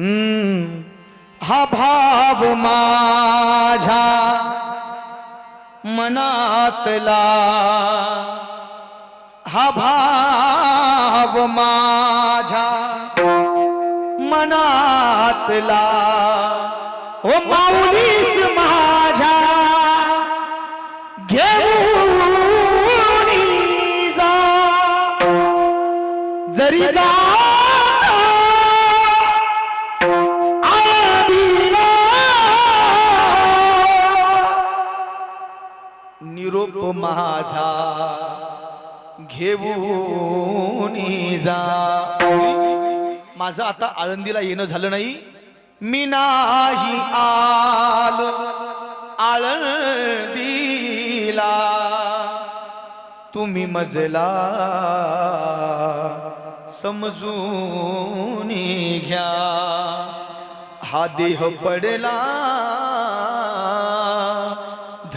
हा भाव माझा मनातला. हा भाव माझा मनातला. ओ माऊलीस माझा घेऊन जा. जरी जा निरोप माझा घेऊन जा माझं आता आळंदीला येणं झालं नाही. मी नाही आल आळंदीला. तुम्ही मजला समजून घ्या. हा देह पडला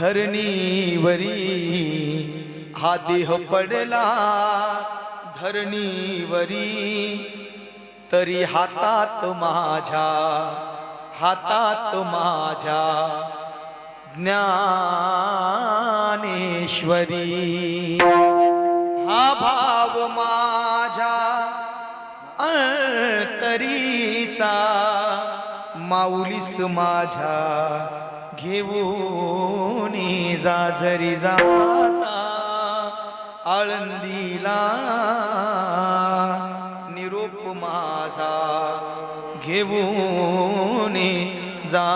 धरणीवरी हा देह पडला धरणीवरी तरी हातात माझ्या हातात माझ्या ज्ञानेश्वरी. हा भाव माझ्या अंतरीचा माऊलीस माझ्या घेऊन जाजरी जाता आळंदीला. निरोप माझा घेऊन जा.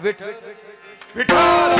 विठ विठ्ठल.